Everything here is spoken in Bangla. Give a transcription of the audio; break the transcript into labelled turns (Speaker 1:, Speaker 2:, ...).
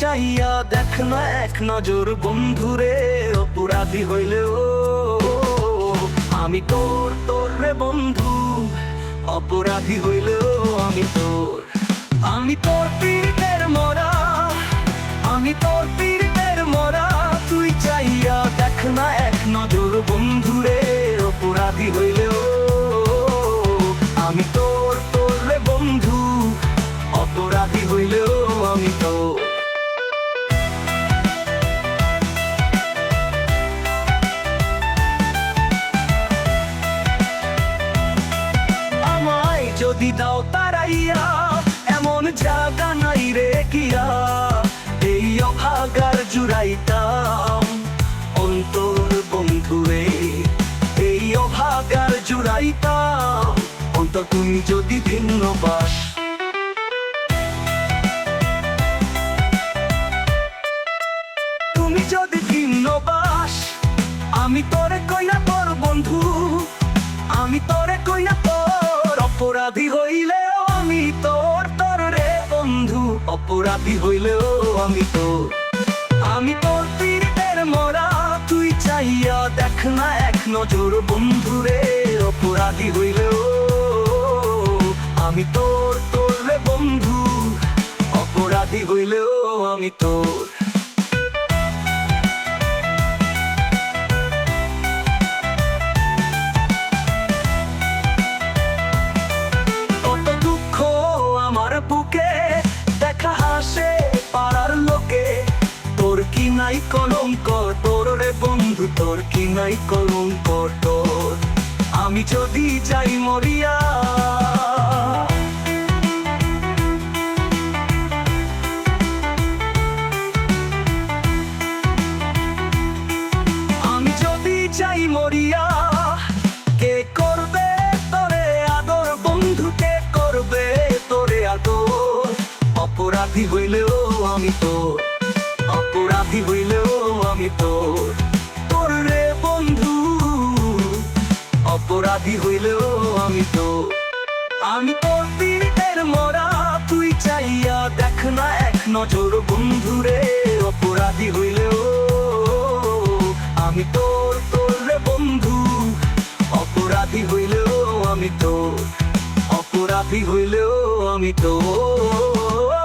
Speaker 1: চাইয়া দেখ না, এক নজর বন্ধুরে, অপরাধী হইলেও আমি তোর তোর রে বন্ধু, অপরাধী হইলেও আমি তোর। আমি তোর পীড়িতের মরা, আমি তোর পীড়িতের মরা, তুই চাইয়া দেখ না, এক নজর বন্ধুরে, অপরাধী হইলেও আমি তোর তোর রে বন্ধু, অপরাধী হইলেও আমি তোর। যদি দাও তারাইয়া, এমন জাগা নাই রে কিয়া এই অভাগার জুড়াইতাম অন্তর বন্ধুরে। এই অভাগার জুড়াইতাম, অন্তর তুমি যদি ভিন্ন বাস তুমি যদি ভিন্ন বাস আমি তোরে কইনা তোর বন্ধু, আমি তোরে কইনা অপরাধী হইলেও আমি তোর তোর রে বন্ধু। অপরাধী হইলেও আমি তোর। আমি তোর পীড়িতের মরা, তুই চাইয়া দেখ না এক নজর বন্ধু রে। অপরাধী হইলেও আমি তোর তোর রে বন্ধু। অপরাধী হইলেও আমি তোর। নাই কলঙ্ক তোর রে বন্ধু, তোর কি নাই কলঙ্ক তোর? আমি যদি যাই মরিয়া। আমি যদি কে করবে করবে তোরে অপরাধী হইলেও আমি তোর। অপরাধী হইলেও আমি তোর তোর রে বন্ধু। অপরাধী হইলেও আমি তো আমি তোর পীড়িতের মরা, তুই চাইয়া দেখ না এক নজর বন্ধু রে। অপরাধী হইলেও আমি তোর তোর রে বন্ধু। অপরাধী হইলেও আমি তো অপরাধী হইলেও আমি তোর।